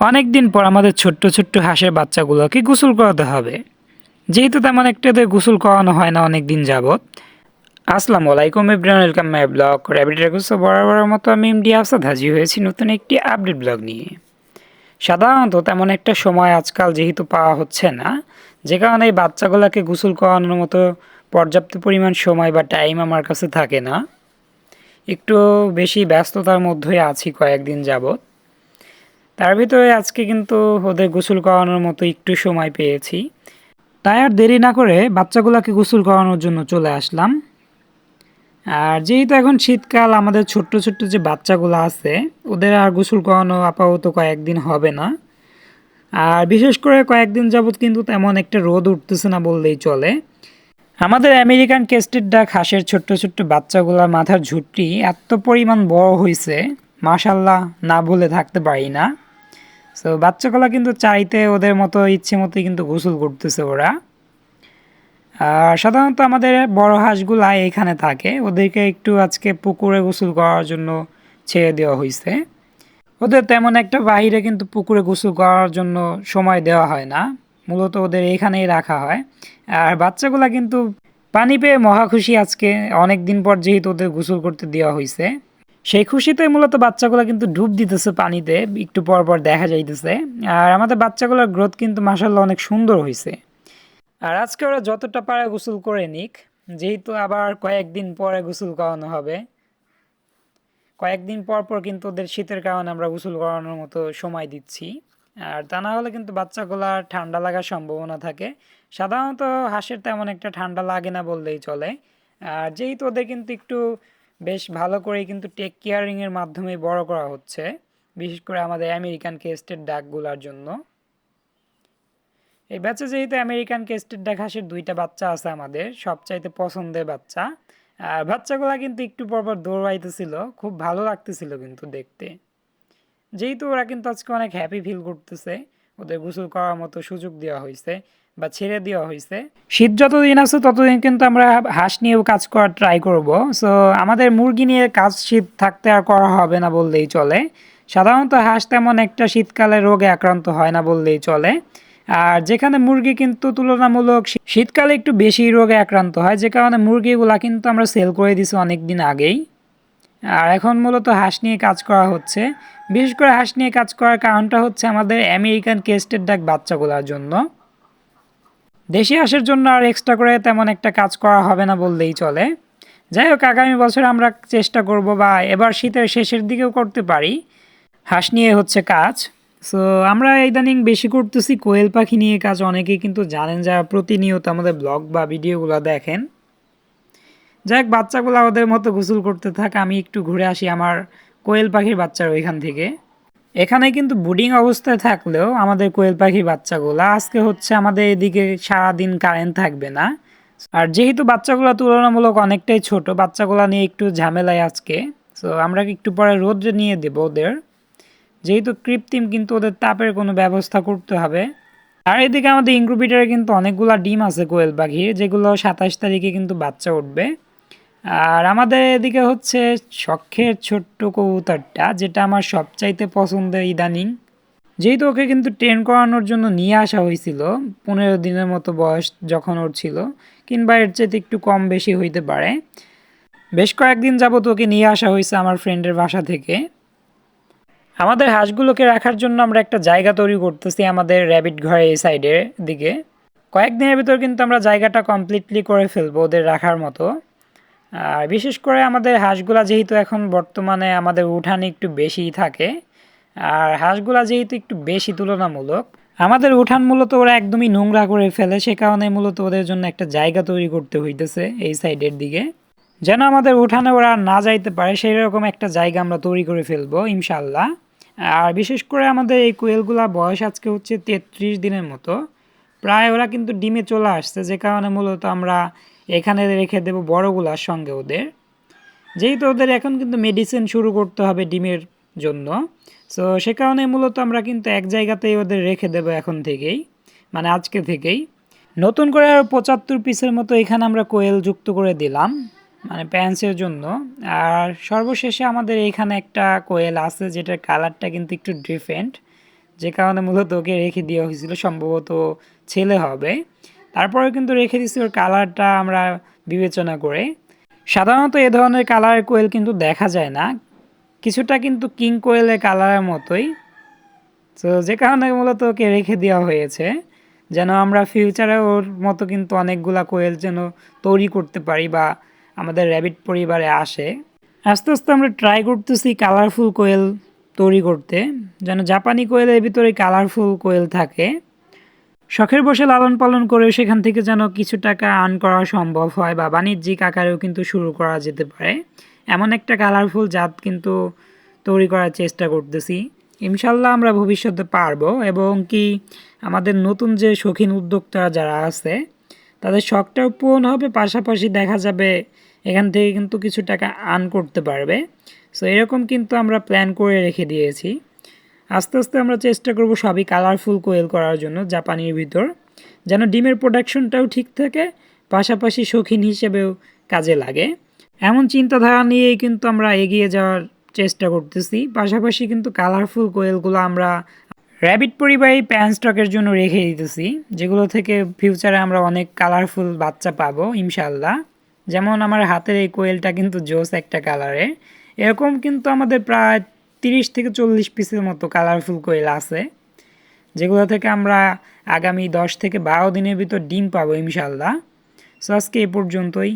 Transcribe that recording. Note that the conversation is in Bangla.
অনেক দিন পর আমাদের ছোট্ট ছোট্ট হাঁসের বাচ্চাগুলোকে গোসল করাতে হবে। যেহেতু তেমন একটা এদের গোসল করানো হয় না অনেক দিন যাবৎ। আসসালামু আলাইকুম everyone, welcome my blog. Rabbit রেগুসো বরাবরের মতো আমি এমডি আফসাদ হাজির হয়েছি নতুন একটি আপডেট ব্লগ নিয়ে। সাধারণত তেমন একটা সময় আজকাল যেহেতু পাওয়া হচ্ছে না, যে কারণে এই বাচ্চাগুলোকে গোসল করানোর মতো পর্যাপ্ত পরিমাণ সময় বা টাইম আমার কাছে থাকে না। একটু বেশি ব্যস্ততার মধ্যে আছি কয়েকদিন যাবৎ। তার ভিতরে আজকে কিন্তু ওদের গোসল করানোর মতো একটু সময় পেয়েছি। তাই আর দেরি না করে বাচ্চাগুলোকে গোসল করানোর জন্য চলে আসলাম। আর যেহেতু এখন শীতকাল, আমাদের ছোট্ট ছোট্ট যে বাচ্চাগুলো আছে, ওদের আর গোসল করানো আপাতত কয়েকদিন হবে না। আর বিশেষ করে কয়েকদিন যাবৎ কিন্তু তেমন একটা রোদ উঠতেছে না বললেই চলে। আমাদের আমেরিকান কেস্টেড ডাক হাঁসের ছোট্ট ছোট্ট বাচ্চাগুলোর মাথার ঝুঁটি এত পরিমাণ বড় হয়েছে মাশাল্লাহ না বলে থাকতে পারি না। সো বাচ্চাগুলো কিন্তু চাইতে ওদের মতো ইচ্ছে মতোই কিন্তু গোসল করতেছে ওরা। আর সাধারণত আমাদের বড় হাঁসগুলা এখানে থাকে। ওদেরকে একটু আজকে পুকুরে গোসল করার জন্য ছেড়ে দেওয়া হয়েছে ওদের তেমন একটা বাইরে কিন্তু পুকুরে গোসল করার জন্য সময় দেওয়া হয় না। মূলত ওদের এখানেই রাখা হয়। আর বাচ্চাগুলা কিন্তু পানি পেয়ে মহা খুশি আজকে। অনেক দিন পর যেহেতু ওদের গোসল করতে দেওয়া হয়েছে সেই খুশিতে মূলত বাচ্চাগুলো কিন্তু ডুব দিতেছে পানিতে, একটু পর পর দেখা যাইতেছে। আর আমাদের বাচ্চাগুলোর গ্রোথ কিন্তু মাসাল্লাহ অনেক সুন্দর হয়েছে আর আজকে ওরা যতটা পারে গোসল করে নিক, যেহেতু আবার কয়েকদিন পরে গোসল করানো হবে। কয়েকদিন পর পর কিন্তু ওদের শীতের কারণে আমরা গোসল করানোর মতো সময় দিচ্ছি। আর তা না হলে কিন্তু বাচ্চাগুলার ঠান্ডা লাগার সম্ভাবনা থাকে। সাধারণত হাঁসের তেমন একটা ঠান্ডা লাগে না বললেই চলে। আর যেহেতু ওদের কিন্তু একটু বেশ ভালো করে কিন্তু টেক কেয়ারিংয়ের মাধ্যমে বড় করা হচ্ছে, বিশেষ করে আমাদের আমেরিকান কেস্টের ডাকগুলার জন্য। এই বাচ্চা যেহেতু আমেরিকান কেস্টের ডাক হাঁসের দুইটা বাচ্চা আছে আমাদের, সবচাইতে পছন্দের বাচ্চা। আর বাচ্চাগুলা কিন্তু একটু পরপর দৌড়াইতেছিল, খুব ভালো লাগতেছিল কিন্তু দেখতে। যেহেতু ওরা কিন্তু আজকে অনেক হ্যাপি ফিল করতেছে ওদের গোসল করার মতো সুযোগ দেওয়া হয়েছে বা ছেড়ে দেওয়া হয়েছে। শীত যতদিন আছে, ততদিন কিন্তু আমরা হাঁস নিয়েও কাজ করার ট্রাই করব। সো আমাদের মুরগি নিয়ে কাজ শীত থাকতে আর করা হবে না বললেই চলে। সাধারণত হাঁস তেমন একটা শীতকালে রোগে আক্রান্ত হয় না বললেই চলে। আর যেখানে মুরগি কিন্তু তুলনামূলক শীতকালে একটু বেশি রোগে আক্রান্ত হয়, যে কারণে মুরগিগুলা কিন্তু আমরা সেল করে দিছি অনেক দিন আগেই। আর এখন মূলত হাঁস নিয়ে কাজ করা হচ্ছে। বিশেষ করে হাঁস নিয়ে কাজ করার কারণটা হচ্ছে আমাদের আমেরিকান কেস্টের ডাক বাচ্চাগুলোর জন্য। দেশি হাঁসের জন্য আর এক্সট্রা করে তেমন একটা কাজ করা হবে না বললেই চলে। যাই হোক, আগামী বছর আমরা চেষ্টা করব বা এবার শীতের শেষের দিকেও করতে পারি। হাঁস নিয়ে হচ্ছে কাজ। সো আমরা ইদানিং বেশি করতেছি কোয়েল পাখি নিয়ে কাজ। অনেকেই কিন্তু জানেন যারা প্রতিনিয়ত আমাদের ব্লগ বা ভিডিওগুলো দেখেন। যাই হোক বাচ্চাগুলো ওদের মতো গোসল করতে থাক, আমি একটু ঘুরে আসি আমার কোয়েল পাখির বাচ্চার ওইখান থেকে। এখানে কিন্তু বুডিং অবস্থায় থাকলেও আমাদের কোয়েল পাখির বাচ্চাগুলো, আজকে হচ্ছে আমাদের এদিকে সারাদিন কারেন্ট থাকবে না। আর যেহেতু বাচ্চাগুলো তুলনামূলক অনেকটাই ছোট, বাচ্চাগুলো নিয়ে একটু ঝামেলায় আজকে সো আমরা একটু পরে রোদ্রে নিয়ে দেবো ওদের। যেহেতু কৃত্রিম, কিন্তু ওদের তাপের কোনো ব্যবস্থা করতে হবে। আর এদিকে আমাদের ইনক্রুবিটারে কিন্তু অনেকগুলো ডিম আছে কোয়েল পাখির, যেগুলো সাতাশ তারিখে কিন্তু বাচ্চা উঠবে। আর আমাদের এদিকে হচ্ছে শখের ছোট্ট কবুতরটা, যেটা আমার সবচাইতে পছন্দের ইদানিং। যেহেতু ওকে কিন্তু ট্রেন করানোর জন্য নিয়ে আসা হয়েছিল, পনেরো দিনের মতো বয়স যখন ওর ছিল, কিংবা এর চাইতে একটু কম বেশি হইতে পারে। বেশ কয়েকদিন যাবত ওকে নিয়ে আসা হয়েছে আমার ফ্রেন্ডের বাসা থেকে। আমাদের হাঁসগুলোকে রাখার জন্য আমরা একটা জায়গা তৈরি করতেছি আমাদের র্যাবিট ঘরে এই সাইডের দিকে। কয়েকদিনের ভিতর কিন্তু আমরা জায়গাটা কমপ্লিটলি করে ফেলব ওদের রাখার মতো। আর বিশেষ করে আমাদের হাঁসগুলা যেহেতু এখন বর্তমানে আমাদের উঠানে একটু বেশিই থাকে, আর হাঁসগুলা যেহেতু একটু বেশি তুলনামূলক, আমাদের উঠান মূলত ওরা একদমই নোংরা করে ফেলে, সে কারণে মূলত ওদের জন্য একটা জায়গা তৈরি করতে হইতেছে এই সাইডের দিকে। যেন আমাদের উঠানে ওরা না যাইতে পারে সেই রকম একটা জায়গা আমরা তৈরি করে ফেলব ইনশাল্লাহ আর বিশেষ করে আমাদের এই কোয়েলগুলা বয়স আজকে হচ্ছে তেত্রিশ দিনের মতো, প্রায় ওরা কিন্তু ডিমে চলে আসছে, যে কারণে মূলত আমরা এখানে রেখে দেবো বড়গুলার সঙ্গে ওদের। যেহেতু ওদের এখন কিন্তু মেডিসিন শুরু করতে হবে ডিমের জন্য। সো সে কারণে মূলত আমরা কিন্তু এক জায়গাতেই ওদের রেখে দেবো এখন থেকেই মানে আজকে থেকেই। নতুন করে আরও পঁচাত্তর পিসের মতো এখানে আমরা কোয়েল যুক্ত করে দিলাম মানে প্যান্সের জন্য। আর সর্বশেষে আমাদের এখানে একটা কোয়েল আছে, যেটার কালারটা কিন্তু একটু ডিফারেন্ট যে কারণে মূলত ওকে রেখে দেওয়া হয়েছিল, সম্ভবত ছেলে হবে। তারপরে কিন্তু রেখে দিচ্ছি ওর কালারটা আমরা বিবেচনা করে। সাধারণত এ ধরনের কালারের কোয়েল কিন্তু দেখা যায় না। কিছুটা কিন্তু কিং কোয়েলের কালারের মতোই। তো যে কারণে মূলত ওকে রেখে দেওয়া হয়েছে, যেন আমরা ফিউচারে ওর মতো কিন্তু অনেকগুলা কোয়েল যেন তৈরি করতে পারি বা আমাদের র্যাবিট পরিবারে আসে। আস্তে আস্তে আমরা ট্রাই করতেছি কালারফুল কোয়েল তৈরি করতে, যেন জাপানি কোয়েলের ভিতরে কালারফুল কোয়েল থাকে। শখের বসে লালন পালন করে সেখান থেকে যেন কিছু টাকা আর্ন করা সম্ভব হয় বা বাণিজ্যিক আকারেও কিন্তু শুরু করা যেতে পারে। এমন একটা কালারফুল জাত কিন্তু তৈরি করার চেষ্টা করতেছি। ইনশাল্লাহ আমরা ভবিষ্যতে পারব এবং কি আমাদের নতুন যে শৌখিন উদ্যোক্তারা যারা আছে, তাদের শখটাও পূরণ হবে, পাশাপাশি দেখা যাবে এখান থেকে কিন্তু কিছু টাকা আর্ন করতে পারবে। সো এরকম কিন্তু আমরা প্ল্যান করে রেখে দিয়েছি। আস্তে আস্তে আমরা চেষ্টা করব সবই কালারফুল কোয়েল করার জন্য জাপানির ভিতর, যেন ডিমের প্রোডাকশনটাও ঠিক থাকে, পাশাপাশি শৌখিন হিসেবেও কাজে লাগে। এমন চিন্তাধারা নিয়েই কিন্তু আমরা এগিয়ে যাওয়ার চেষ্টা করতেছি। পাশাপাশি কিন্তু কালারফুল কোয়েলগুলো আমরা র্যাবিট পরিবাহী প্যান স্টকের জন্য রেখে দিতেছি, যেগুলো থেকে ফিউচারে আমরা অনেক কালারফুল বাচ্চা পাবো ইনশাল্লাহ যেমন আমার হাতের এই কোয়েলটা কিন্তু জোস একটা কালারের এরকম কিন্তু আমাদের প্রায় তিরিশ থেকে চল্লিশ পিসের মতো কালারফুল কোয়েল আছে, যেগুলো থেকে আমরা আগামী দশ থেকে বারো দিনের ভিতর ডিম পাবো ইনশাল্লাহ সো আজকে এ পর্যন্তই।